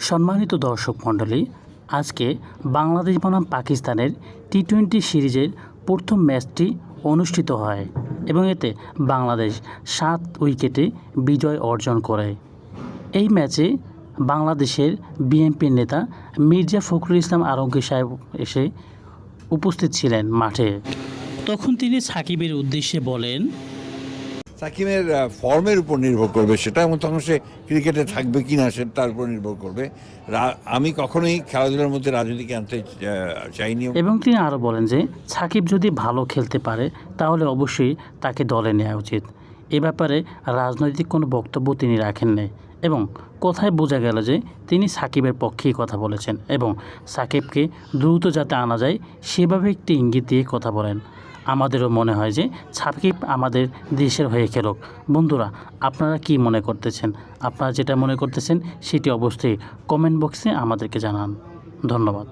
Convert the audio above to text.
সম্মানিত দর্শক মণ্ডলী, আজকে বাংলাদেশ বনাম পাকিস্তানের টি টোয়েন্টি সিরিজের প্রথম ম্যাচটি অনুষ্ঠিত হয় এবং এতে বাংলাদেশ সাত উইকেটে বিজয় অর্জন করে। এই ম্যাচে বাংলাদেশের বিএনপির নেতা মির্জা ফখরুল ইসলাম আলমগীর সাহেব এসে উপস্থিত ছিলেন মাঠে। তখন তিনি সাকিবের উদ্দেশ্যে বলেন সাকিমের ফর্মের উপর নির্ভর করবে, সেটা এবং তখন সে ক্রিকেটে থাকবে কি না সেটা তার উপর নির্ভর করবে। আমি কখনোই খেলাধুলার মধ্যে রাজনীতিকে আনতে চাইনি। এবং তিনি আরও বলেন যে, সাকিব যদি ভালো খেলতে পারে, তাহলে অবশ্যই তাকে দলে নেওয়া উচিত। এ ব্যাপারে রাজনৈতিক কোনো বক্তব্য তিনি রাখেন নাই। এবং কোথায় বোঝা গেল যে, তিনি সাকিবের পক্ষেই কথা বলেছেন এবং সাকিবকে দ্রুত যাতে আনা যায়, সেভাবে একটি ইঙ্গিত দিয়ে কথা বলেন। আমাদেরও মনে হয় যে সাকিব আমাদের দেশের হয়ে খেলুক। বন্ধুরা, আপনারা কি মনে করতেছেন? আপনারা যেটা মনে করতেছেন, সেটি অবশ্যই কমেন্ট বক্সে আমাদেরকে জানান। ধন্যবাদ।